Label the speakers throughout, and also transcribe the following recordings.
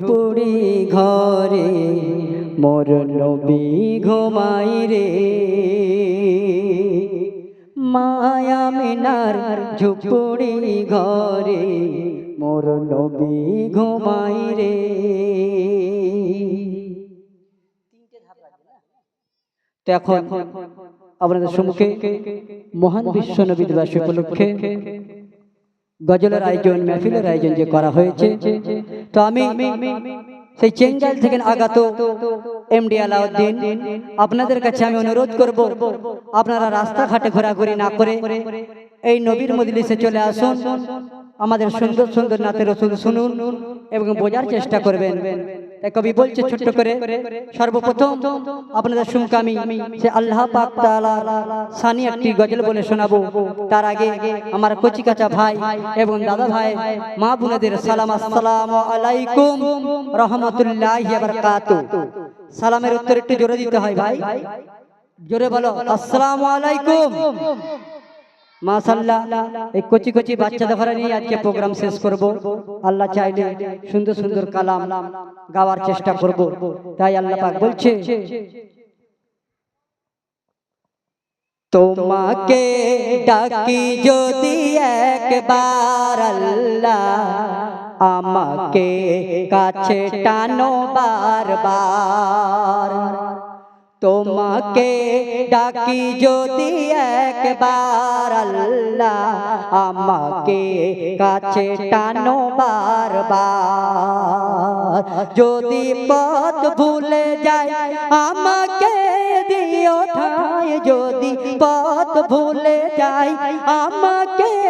Speaker 1: ঝুপড়ি ঘরে মোর নবী ঘুমাই রে। মায়া মিনার ঝুপড়ি ঘরে মোর নবী ঘুমাই রে। এখন আপনাদের সম্মুখে মহান বিশ্ব নবী দিবস উপলক্ষে গজলের আয়োজন মেহফিলের আয়োজন যে করা হয়েছে তো আমি সেই চেঙ্গাল থেকে আগাত এমডি আলাউদ্দিন আপনাদের কাছে আমি অনুরোধ করব আপনারা রাস্তাঘাটে ঘোরাঘুরি না করে এই নবীর মজলিসে চলে আসুন। আমাদের সুন্দর সুন্দর নাতের রসুল শুনুন এবং বোঝার চেষ্টা করবেন। কবি বলছে ছোট্ট করে, সর্বপ্রথম আপনাদের সঙ্গে আমি সে আল্লাহ পাক সানি একটি গজল বলে শোনাবো। তার আগে আমার কচি কাচা ভাই এবং দাদা ভাই, মা বোনেদের সালাম, আসসালামু আলাইকুম রহমতুল্লাহি সালামের উত্তর একটু জোরে দিতে হয় ভাই। জোরে বলো, আসসালামু আলাইকুম। মাশাল্লাহ এই কচি কচি বাচ্চাদের ঘরে নিয়ে আজকে প্রোগ্রাম শেষ করব। আল্লাহ চাইলে সুন্দর সুন্দর কালাম গাওয়ার চেষ্টা করব। তাই আল্লাহ পাক বলছে, তোমাকে ডাকি যদি একবার আল্লাহ আমাকে কাছে টানো বারবার। তোমাকে ডাকি যদি একবার আল্লাহ আমাকে কাছে টানো বারবার। যদি পথ ভুলে যায় আমাকে দিও ঠাই। যদি পথ ভুলে যায় আমাকে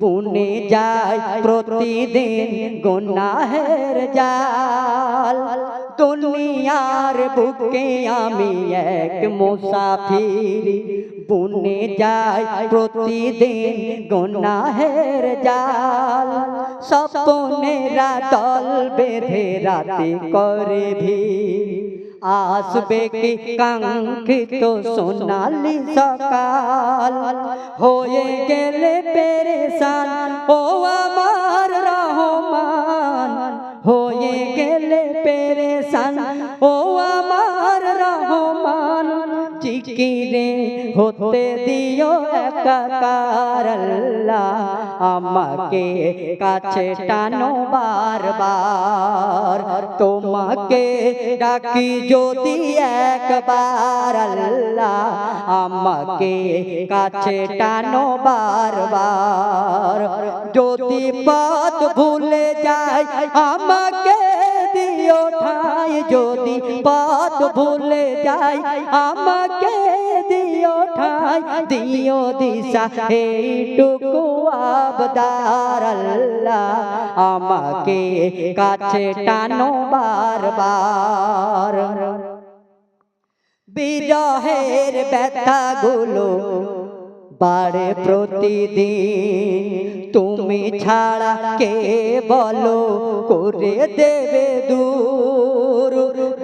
Speaker 1: বুনে যাই প্রতিদিন গুনাহের জাল। দুনিয়ার বুকে আমি এক মুসাফির বুনে যাই প্রতিদিন গুনাহের জাল। স্বপ্নেরা দল বেঁধে রাতে করে ভিড়। আসবে কি কাঙ্ক্ষিত সোনালি সকাল হয়ে গেলে পেরেশান ও আমার হতে দিও একাকার আল্লাহ আমাকে কাছে টানো বারবার। তোমাকে ডাকি যদি একবার আল্লাহ, আমাকে কাছে টানো বারবার। যদি পথ ভুলে যায় আমাকে দিও ঠাই। যদি পথ ভুলে যায় আমাকে ঠাই দিও দিশা, এইটুকু আবদার আল্লাহ আমাকে কাছে টানো বারবার। বিরহের ব্যথাগুলো বাড়ে প্রতিদিন। তুমি ছাড়া কে বলো, করে দেবে দূর।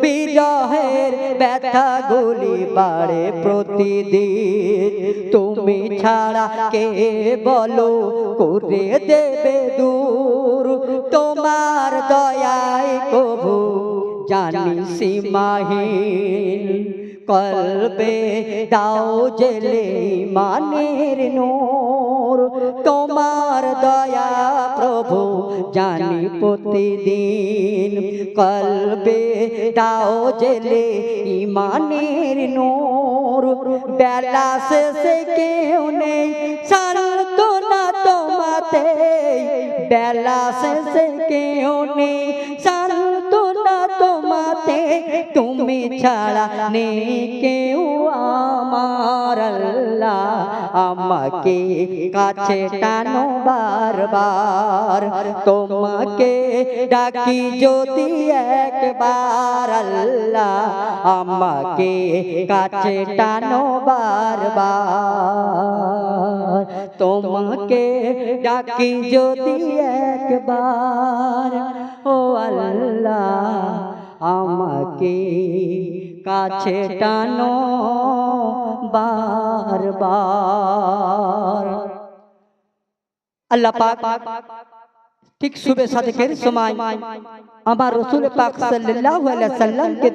Speaker 1: বিরহের ব্যথাগুলি বাড়ে প্রতিদিন। তুমি ছাড়া কে বলো, করে দেবে দূর। তোমার দয়ায় কবু জানি সীমাহীন। কলবে দাও জেলে মানের নূর। তোমার দয়া প্রভু জানি প্রতিদিন। কলবে দাও জেলে ইমানের নূর। বেলা শেষে কেউ নেই সান্ত্বনা তোমাতে। বেলা শেষে কেউ নেই সান্ত্বনা তোমাতে। তুমি ছাড়া নেই কেউ আমার। আল্লাহ আমাকে কাছে টানো বারবার। তোমাকে ডাকি যদি একবার আল্লাহ, আমাকে কাছে টানো বারবার। তোমাকে ডাকি যদি একবার, ও আল্লাহ, আমাকে কাছে টানো বারবার। আল্লাহ পাক ঠিক শুভে সাদেকের সময় আমার রসুল পাক সাল্লাল্লাহু আলাইহি সাল্লামকে